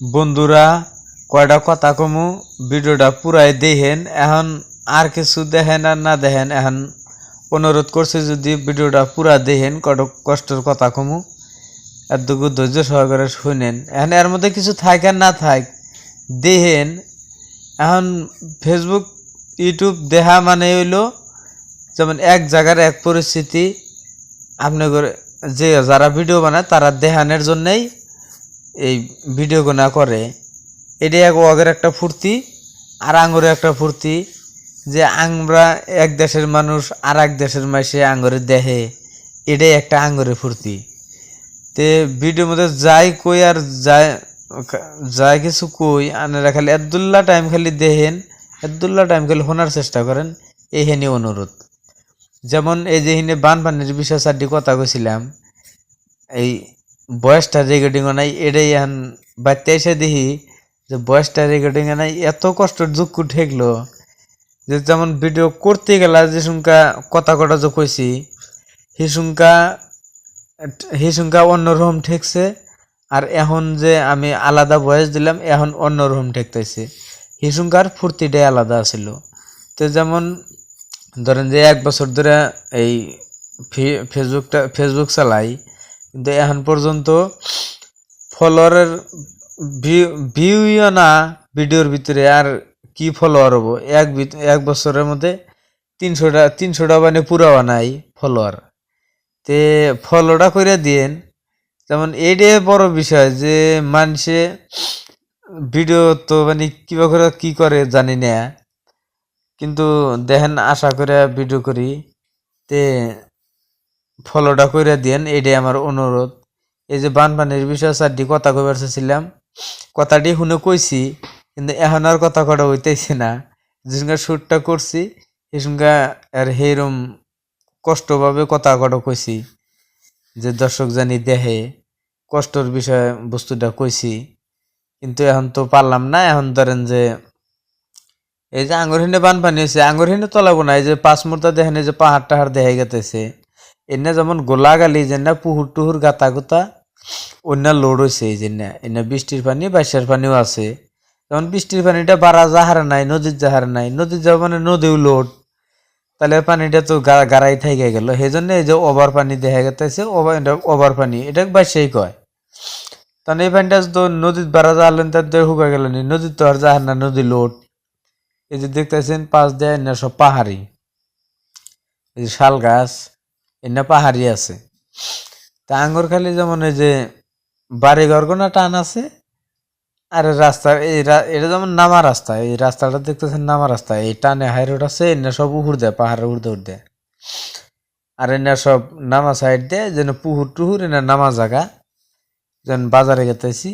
বন্ধুরা কয়টা কথা কমু ভিডিওটা পুরাই দেখেন, এখন আর কিছু দেখেন আর না দেখেন, এখন অনুরোধ করছে যদি ভিডিওটা পুরা দেখেন কত কষ্টের কথা কমু, এতটুকু ধৈর্য সহকারে শুনেন। এখন এর মধ্যে কিছু থাক আর না থাক, দেখেন, এখন ফেসবুক ইউটিউব দেখা মানে হইল, যেমন এক জায়গার এক পরিস্থিতি, আপনি করে যে যারা ভিডিও বানায় তারা দেখানোর জন্যেই এই ভিডিও গোনা করে। এটা এক ওগের একটা ফুর্তি, আর আঙ্গুরে একটা ফুর্তি, যে আমরা এক দেশের মানুষ আর এক দেশের মাসে আঙ্গুরে দেহে। এটাই একটা আঙ্গুরে ফুর্তি। তে ভিডিওর মধ্যে যাই কই আর যায় যাই কিছু কই, আনারা খালি আবদুল্লাহ টাইম খালি দেহেন আবদুল্লাহ টাইম খালি শোনার চেষ্টা করেন এইখানে অনুরোধ। যেমন এই যে হিনে বানপানির বিষয় চারটি কথা কইছিলাম, এই বয়সটা রেকর্ডিং নাই, এটাই এখন বাড়তে এসে দেখি যে বয়সটা রেকর্ডিং নাই, এত কষ্ট দুঃখ ঠেকলো। যে যেমন ভিডিও করতে গেলা, যে সংখ্যা কথা কটা যে কইছি সে সংখ্যা সে সংখ্যা অন্যরকম ঠেকছে, আর এখন যে আমি আলাদা বয়স দিলাম, এখন অন্যরকম ঠেকতেছে। সে সংখ্যার ফুর্তিটাই আলাদা ছিল তো যেমন ধরেন যে এক বছর ধরে এই ফেসবুকটা ফেসবুক চালাই কিন্তু এখন পর্যন্ত ফলোয়ারের ভিউইও না ভিডিওর ভিতরে আর কি ফলোয়ার হব? এক এক বছরের মধ্যে তিনশোটা তিনশোটা মানে পুরাও নাই ফলোয়ার তে ফলোটা করে দিয়েন, যেমন এইটাই বড় বিষয় যে মানুষে ভিডিও তো মানে কিবা করে কি করে জানি না। কিন্তু দেখেন আশা করে ভিডিও করি, তে ফলোটা করে দিয়েন, এটাই আমার অনুরোধ। এই যে বানপানির বিষয়ে চারটি কথা কইবার চাইছিলাম, কথাটি শুনে কইছি, কিন্তু এখন আর কথা কটা হইতেছে না। যেসঙ্গে শ্যুটটা করছি সেসঙ্গে আর সেইরম কষ্টভাবে কথা কটা কইছি, যে দর্শক জানি দেখে কষ্টর বিষয়ে বস্তুটা কইছি। কিন্তু এখন তো পারলাম না, এখন ধরেন যে এই যে আঙ্গুরহিনে বানপানি হয়েছে, আঙ্গুরহিনে তলাবো না এই যে পাঁচ মুহূর্তে দেখেন এই যে পাহাড় টাহাড় দেখা গেতেছে। এনে যেমন গোলাগালি যে না পুহুর টুহুর গাতা গুতা, অন্য লোড হয়েছে এই যে না এনে বৃষ্টির পানি বাইশের পানিও আছে। যেমন বৃষ্টির পানিটা বাড়া যাহার নাই নদীর যাহার নাই। নদীর যাওয়া মানে নদীও লোড। তাহলে পানিটা তো গাড়াই থেকে গেল। সেই জন্য এই যে ওভার পানি দেখা গেতেছে ওভার পানি। এটা বাইশেই কয়। তাহলে এই পানিটা তো নদীর বাড়া যাওয়ালেন তার তো হুকা গেল নি নদীর তো আর যাহার না নদী লোড। এই যে দেখতেছেন পাঁচ দেয় না সব পাহাড়ি এই যে শাল গাছ। এনে পাহাড়ি আছে। তা আঙ্গুর খালি যেমন এই যে বাড়ি ঘরগোনা টান আছে, আর রাস্তা এই এটা যেমন নামা রাস্তা, এই রাস্তাটা দেখতেছেন নামা রাস্তা, এই টানে হাই রোড আছে, এনে সব উহুর দেয় পাহাড়ে উড়তে উঠতে আর এনে সব নামা সাইড দেয়, যেন পুহুর টুহুর এনে নামা জায়গা, যেন বাজারে গেতেছি।